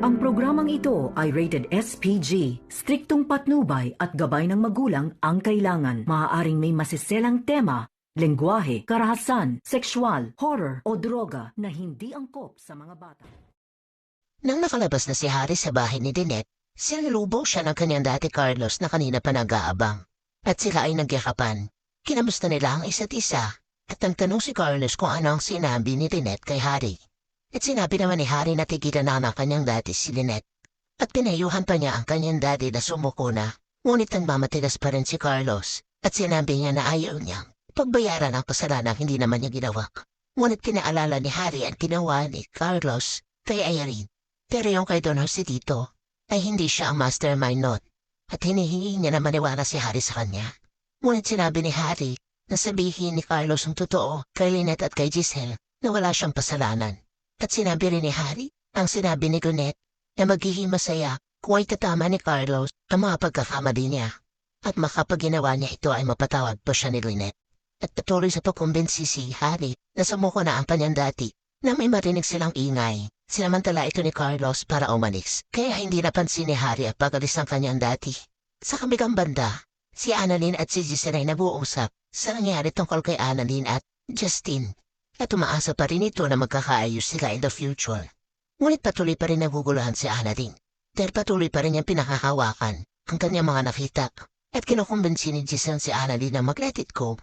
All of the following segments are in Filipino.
Ang programang ito ay rated SPG. Striktong patnubay at gabay ng magulang ang kailangan. Maaaring may masiselang tema, lengguwahe, karahasan, sexual, horror o droga na hindi angkop sa mga bata. Nang nakalabas na si Harry sa bahay ni Dinette, sinalubong siya ng kanyang dati Carlos na kanina pa nag-aabang. At sila ay nagyakapan. Kinamusta nila ang isa't isa at nagtanong si Carlos kung ano ang sinabi ni Dinette kay Harry. At sinabi naman ni Harry na tigilan na ng kanyang dati si Dinette. At pinayuhan pa niya ang kanyang daddy na sumuko na. Ngunit nagmamatigas pa rin si Carlos at sinabi niya na ayaw niyang pagbayaran ang kasalanan hindi naman niya ginawa. Ngunit kinaalala ni Harry ang ginawa ni Carlos kay Irene. Pero yung kay Don Jose dito ay hindi siya ang mastermind nun at hinihingi niya na maniwala si Harry sa kanya. Ngunit sinabi ni Harry na sabihin ni Carlos ang totoo kay Lynette at kay Giselle na wala siyang pasalanan. At sinabi rin ni Harry ang sinabi ni Gunette na magiging masaya kung ay tatama ni Carlos ang mga pagkakamali niya. At makapaginawa niya ito ay mapatawad pa siya ni Lynette. At patuloy sa pagkumbinsi si Harry na sumuko na ang kanyang dati na may marinig silang ingay. Sinamantala ito ni Carlos para umalis. Kaya hindi napansin ni Harry ang pag-alis ng kanyang dati. Sa kabilang banda, si Annalyn at si Giselle ay nabuusap sa nangyari tungkol kay Annalyn at Justin. At umaasa pa rin ito na magkakaayos sila in the future. Ngunit patuloy pa rin naguguluhan si Annalyn. Dahil patuloy pa rin niyang pinakahawakan ang kanyang mga nakita. At kinukumbinsi ni Giselle si Annalyn na mag-let it go.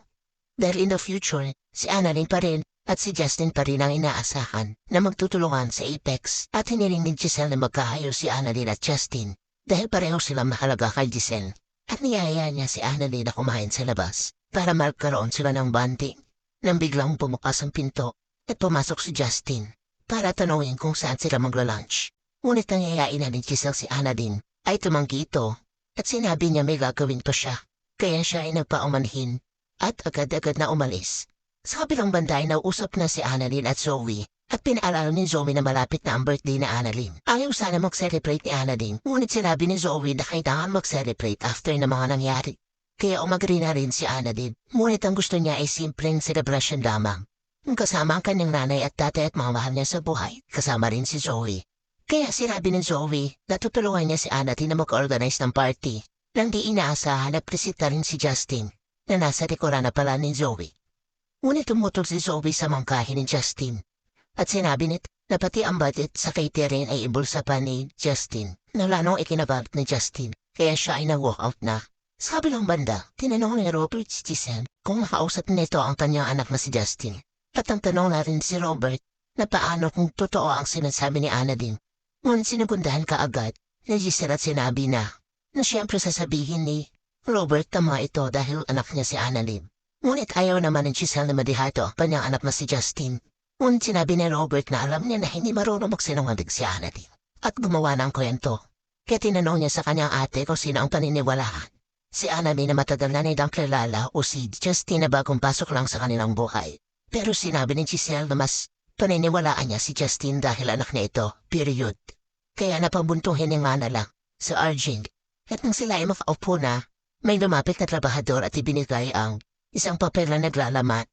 Dahil in the future, si Annalyn pa rin at si Justin pa rin ang inaasahan na magtutulungan sa Apex at hiniling ni Giselle na magkaayos si Annalyn at Justin dahil pareho silang mahalaga kay Giselle. At niyaya niya si Annalyn na kumain sa labas para magkaroon sila ng banding. Nang biglang bumukas ang pinto at pumasok si Justin para tanungin kung saan sila magla-lunch. Ngunit ang yayain na ni Giselle si Annalyn ay tumanggi ito at sinabi niya may gagawin pa siya. Kaya siya ay nagpaumanhin at agad-agad na umalis. Sa kabilang banda ay nauusap na si Annalyn at Zoe at pinaalala ni Zoe na malapit na ang birthday na Annalyn. Ayaw sana mag-celebrate ni Annalyn, ngunit sinabi ni Zoe na kailangan mag-celebrate after na mga nangyari. Kaya umagri na rin si Annalyn, ngunit ang gusto niya ay simpleng celebration lamang. Kasama ang kanyang nanay at tatay at mga mahal niya sa buhay, kasama rin si Zoe. Kaya sinabi ni Zoe na tutulungan niya si Annalyn na mag-organize ng party. Nang di inaasahan na presita rin si Justin na nasa likuran na pala ni Zoe. Ngunit tumutol si Zoe sa mangkahin ni Justin. At sinabi nit na pati ang budget sa catering ay ibulsa pa ni Justin na lalong ikinabagot ni Justin kaya siya ay nag-walk out na. Sa kabilang banda, tinanong ni Robert si Giselle kung makausap nito ang kanyang anak na si Justin. At ang tanong na rin si Robert na paano kung totoo ang sinasabi ni Annalyn. Ngunit sinugundahan ka agad ni Giselle at sinabi na na siyempre sasabihin ni Robert tama ito dahil anak niya si Annalyn. Ngunit ayaw naman ni Giselle na madihato ang kanyang anak na si Justin. Ngunit sinabi ni Robert na alam niya na hindi marunong magsinungaling si Annalyn at gumawa ng kwento. Kaya tinanong niya sa kanyang ate kung sino ang paniniwalaan. Si Annalyn na matagal na nidang kilala o si Justin na bagong pasok lang sa kanilang buhay. Pero sinabi ni Giselle na mas paniniwalaan niya si Justin dahil anak niya ito, period. Kaya napabuntuhin niya nga na lang sa Arjing. At nang sila ay makaupo na, may lumapit na trabahador at ibinigay ang isang papel na naglalaman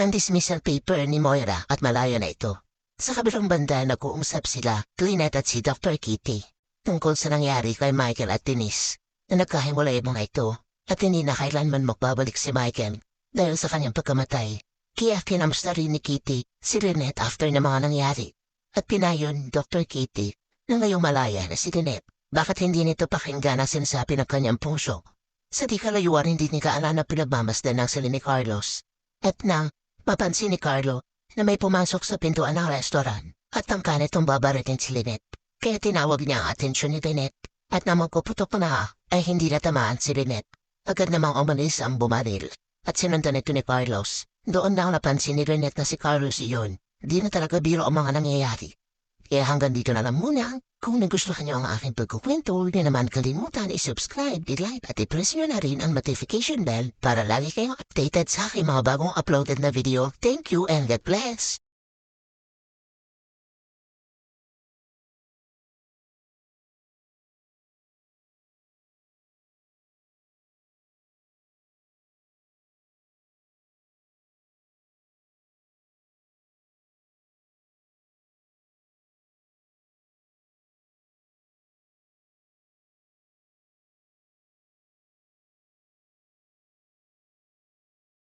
ng dismissal paper ni Moira at malayo na ito. Sa kabilang banda nag-uusap sila, Lynette at si Dr. Kitty, tungkol sa nangyari kay Michael at Denise na nagkahiwalay mga ito at hindi na kailanman magbabalik si Michael dahil sa kanyang pagkamatay. Kaya kinamusta rin ni Kitty si Lynette after na mga nangyari. At pinayon Dr. Kitty na ngayong malaya na si Lynette. Bakit hindi nito pakinggan ang sinasabi ng kanyang puso? Sa di kalayuan hindi ni kaala na pinagmamasdan ng sila ni Carlos. At nang mapansin ni Carlo na may pumasok sa pintuan ng restoran at ang kanetong babarating si Lynette. Kaya tinawag niya ang atensyon ni Lynette at nang magpuputok na ay hindi natamaan si Lynette. Agad namang umalis ang bumaril at sinundan ito ni Carlos. Doon lang napansin ni Lynette na si Carlos iyon. Di na talaga biro ang mga nangyayari. Kaya hanggang dito na lang muna. Kung nagustuhan niyo ang aking pagkukwento, huwag niyo naman kalimutan i-subscribe, i-like at i-press niyo na rin ang notification bell para lagi kayong updated sa aking mga bagong uploaded na video. Thank you and God bless!